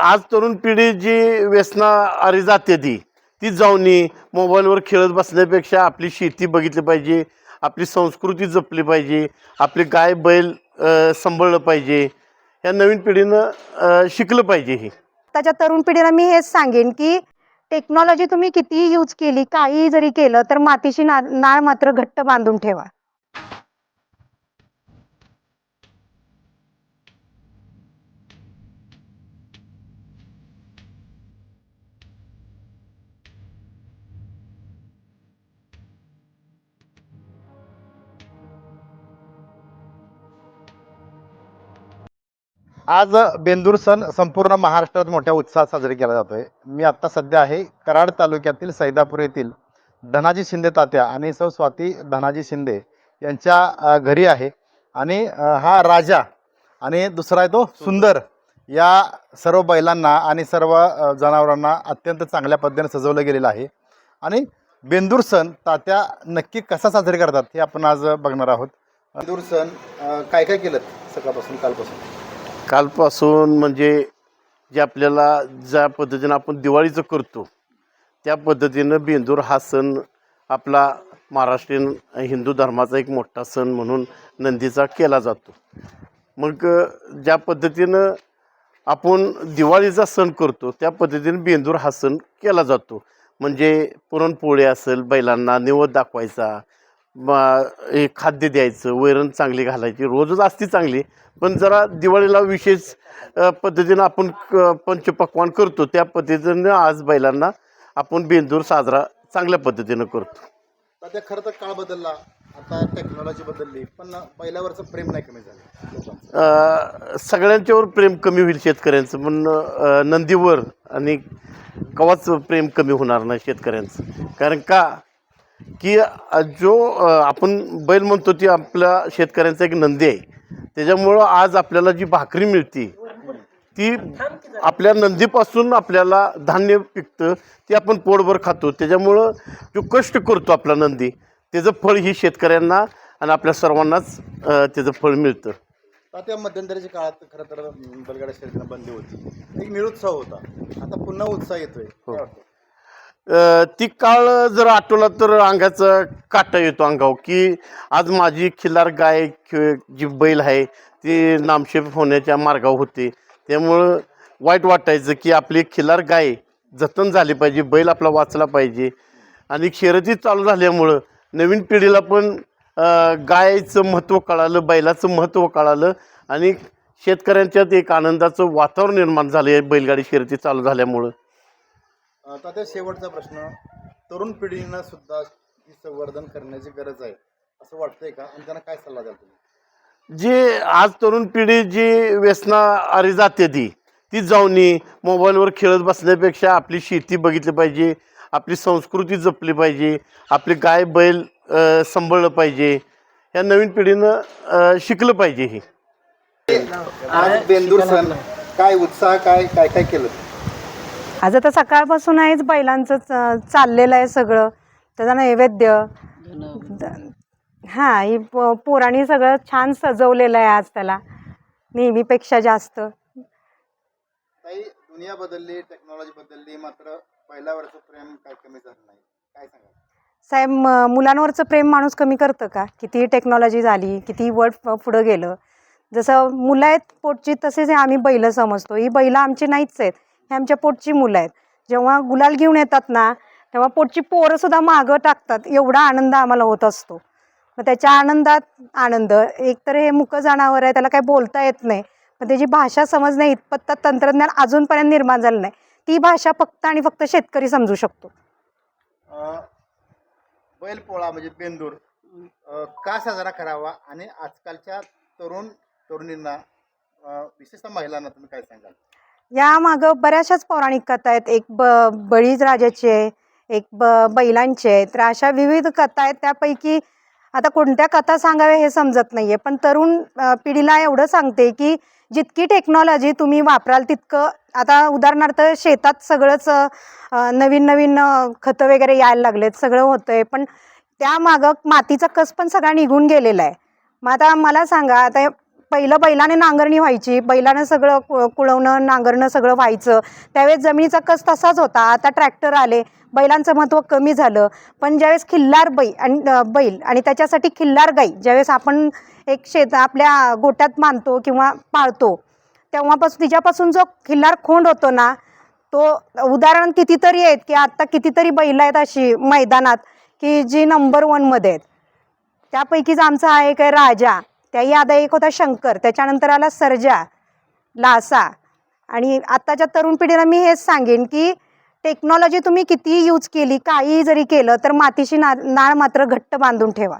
आज तरुण पिढी जी व्यसनाआरी जाते ती ती जाऊनी मोबाईलवर खेळत बसण्यापेक्षा आपली शेती बघितली पाहिजे आपली संस्कृती जपली पाहिजे आपली गाय बैल सांभाळलं पाहिजे. या नवीन पिढीनं शिकलं पाहिजे हे. त्याच्या तरुण पिढीला मी हेच सांगेन की टेक्नॉलॉजी तुम्ही कितीही यूज केली काहीही जरी केलं तर मातीशी ना नाळ मात्र घट्ट बांधून ठेवा. आज बेंदूर सण संपूर्ण महाराष्ट्रात मोठ्या उत्साहात साजरी केला जातोय. मी आत्ता सध्या आहे कराड तालुक्यातील सैदापूर येथील धनाजी शिंदे तात्या आणि सौ स्वाती धनाजी शिंदे यांच्या घरी आहे. आणि हा राजा आणि दुसरा आहे तो सुंदर या सर्व बैलांना आणि सर्व जनावरांना अत्यंत चांगल्या पद्धतीने सजवलं गेलेलं आहे. आणि बेंदूर सण तात्या नक्की कसा साजरे करतात हे आपण आज बघणार आहोत. बेंदूर सण काय काय केलं सकाळपासून कालपासून? कालपासून म्हणजे जे आपल्याला ज्या पद्धतीनं आपण दिवाळीचं करतो त्या पद्धतीनं बेंदूर हा सण आपला महाराष्ट्रीयन हिंदू धर्माचा एक मोठा सण म्हणून नंदीचा केला जातो. मग ज्या पद्धतीनं आपण दिवाळीचा सण करतो त्या पद्धतीनं बेंदूर हा सण केला जातो. म्हणजे पुरणपोळी असेल बैलांना निवद दाखवायचा हे खाद्य द्यायचं वैरण चांगली घालायची रोजच असती चांगली पण जरा दिवाळीला विशेष पद्धतीनं आपण क- पंचपक्वान करतो त्या पद्धतीनं आज बैलांना आपण बेंदूर साजरा चांगल्या पद्धतीनं करतो. आता खरं तर काळ बदलला आता टेक्नॉलॉजी बदलली पण पहिल्यावरचं प्रेम नाही कमी झालं. सगळ्यांच्यावर प्रेम कमी होईल शेतकऱ्यांचं पण नंदीवर आणि कवाच प्रेम कमी होणार नाही शेतकऱ्यांचं. कारण का? की जो आपण बैल म्हणतो ती आपल्या शेतकऱ्यांचा एक नंदी आहे. त्याच्यामुळं आज आपल्याला जी भाकरी मिळते ती आपल्या नंदीपासून आपल्याला धान्य पिकतं ते आपण पोटभर खातो. त्याच्यामुळं जो कष्ट करतो आपला नंदी त्याचं फळ ही शेतकऱ्यांना आणि आपल्या सर्वांनाच त्याचं फळ मिळतं. आता त्या मध्यंतरीच्या काळात खरं तर बलगाड्या शर्यतीनं बंदी होती. एक निरुत्साह होता. आता पुन्हा उत्साह येतोय? अ, ती काळ जर आठवला तर अंगाचा काटा येतो अंगावर की आज माझी खिल्लार गाय जी बैल आहे ती नामशेप होण्याच्या मार्गावर होते. त्यामुळं वाईट वाटायचं की आपली खिल्लार गाय जतन झाली पाहिजे बैल आपला वाचला पाहिजे. आणि शर्यती चालू झाल्यामुळं नवीन पिढीला पण गायचं महत्त्व कळालं बैलाचं महत्त्व कळालं आणि शेतकऱ्यांच्यात एक आनंदाचं वातावरण निर्माण झालं आहे बैलगाडी शर्यती चालू झाल्यामुळं. आता त्या शेवटचा प्रश्न तरुण पिढीनं सुद्धा ही संवर्धन करण्याची गरज आहे असं वाटतंय का? आणि त्यांना काय सल्ला द्याल तुम्ही? जे आज तरुण पिढी जी व्यसनाआरी जाते ती ती जाऊनी मोबाईलवर खेळत बसण्यापेक्षा आपली शेती बघितली पाहिजे आपली संस्कृती जपली पाहिजे आपली गाय बैल सांभाळलं पाहिजे या नवीन पिढीनं शिकलं पाहिजे हे. आज बेंदूर सण काय उत्साह काय काय काय केलं? आज आता सकाळपासून आहेच बैलांचं चाललेलं आहे सगळं. त्याचा नैवेद्य. हा ही प- पोरांनी सगळं छान सजवलेलं आहे आज त्याला. नेहमीपेक्षा जास्त. दुनिया बदलली टेक्नॉलॉजी बदलली मात्र पहिल्यावरचं प्रेम काय कमी झालं नाही? काय सांगा साहेब मुलांवरचं प्रेम माणूस कमी करतं का? कितीही टेक्नॉलॉजी झाली कितीही वर्ड पुढं गेलं जसं मुलं आहेत पोटची तसेच आम्ही बैलं समजतो. ही बैलं आमची नाहीच आहेत. हे आमच्या पोटची मुलं आहेत. जेव्हा गुलाल घेऊन येतात ना तेव्हा पोटची पोरंसुद्धा मागं टाकतात. एवढा आनंद आम्हाला होत असतो. मग त्याच्या आनंदात आनंद. एकतर हे मुक जनावर आहे त्याला काही बोलता येत नाही. पण त्याची भाषा समजणे इतपत तर तंत्रज्ञान अजूनपर्यंत निर्माण झालं नाही. ती भाषा फक्त आणि फक्त शेतकरी समजू शकतो. बैलपोळा म्हणजे बेंदूर. का साजरा करावा आणि आजकालच्या तरुण तरुणींना विशेषतः महिलांना तुम्ही काय सांगाल? या मागं बऱ्याचशाच पौराणिक कथा आहेत. एक ब बळीज राजाची आहे एक ब बैलांची आहे. तर अशा विविध कथा आहेत. त्यापैकी आता कोणत्या कथा सांगाव्या हे समजत नाही आहे पण तरुण पिढीला एवढं सांगते की जितकी टेक्नॉलॉजी तुम्ही वापराल तितकं आता उदाहरणार्थ शेतात सगळंच नवीन नवीन खतं वगैरे यायला लागलेत. सगळं होतं आहे पण त्यामागं मातीचा कस पण सगळा निघून गेलेला आहे. मग आता मला सांगा आता पहिलं बैलाने नांगरणी व्हायची बैलानं सगळं कु कुळवणं नांगरणं सगळं व्हायचं. त्यावेळेस जमिनीचा कस तसाच होता. आता ट्रॅक्टर आले बैलांचं महत्त्व कमी झालं. पण ज्यावेळेस खिल्लार बै आणि बैल आणि त्याच्यासाठी खिल्लार गाई ज्यावेळेस आपण एक शेत आपल्या गोट्यात मानतो किंवा पाळतो तेव्हापासून तिच्यापासून जो खिल्लार खोंड होतो ना तो उदाहरण कितीतरी आहेत की आत्ता कितीतरी बैल आहेत अशी मैदानात की जी नंबर वनमध्ये आहेत. त्यापैकीच आमचा आहे काय राजा. त्याही आधा एक होता शंकर त्याच्यानंतर आला सर्जा लासा. आणि आत्ताच्या तरुण पिढीला मी हेच सांगेन की टेक्नॉलॉजी तुम्ही कितीही यूज केली काहीही जरी केलं तर मातीशी ना नाळ मात्र घट्ट बांधून ठेवा.